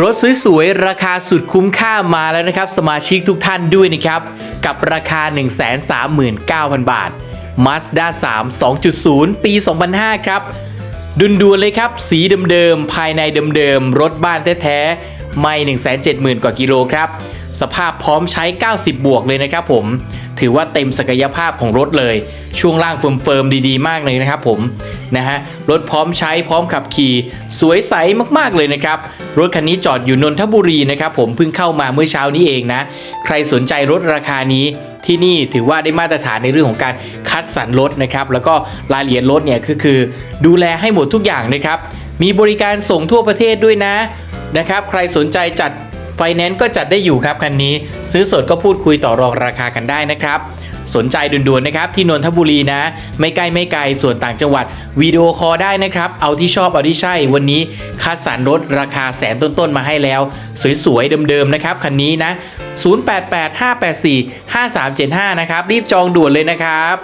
รถสวยๆ ราคาสุดคุ้มค่ามาแล้วนะครับ สมาชิกทุกท่านด้วยนะครับ กับราคา 139,000 บาท Mazda 3 2.0 ปี 2005 ครับ ดุนดวนๆเลยครับ สีเดิมๆ ภายในเดิมๆ รถบ้านแท้ๆ ไม่ 170,000 กว่ากิโลครับ สภาพพร้อมใช้ 90 บวกเลยนะครับผม ถือว่าเต็มศักยภาพของรถเลย ช่วงล่างเฟิร์มๆดีๆ มากเลยนะครับผม นะฮะ รถพร้อมใช้พร้อมขับขี่ สวยใสมากๆเลยนะครับ รถคันนี้จอดอยู่นนทบุรีนะครับผมเพิ่งเข้ามาเมื่อเช้านี้เองนะ ใครสนใจรถราคานี้ที่นี่ถือว่าได้มาตรฐานในเรื่องของการคัดสรรรถนะครับ แล้วก็รายละเอียดรถเนี่ยก็คือ ดูแลให้หมดทุกอย่างนะครับ มีบริการส่งทั่วประเทศด้วยนะนะครับ ใครสนใจจัด ฟแนนซ์ก็จัดได้อยู่ครับคันนี้ซื้อสดก็พูดคุยต่อรองราคากันได้นะครับ สนใจด่วนๆนะครับที่นนทบุรีนะ ไม่ใกล้ไม่ไกลส่วนต่างจังหวัดวิดีโอคอลได้นะครับ เอาที่ชอบเอาที่ใช่ วันนี้คัดสรรรถราคาแสนต้นๆมาให้แล้ว สวยๆเดิมๆนะครับคันนี้นะ 0885845375 นะครับรีบจองด่วนเลยนะครับ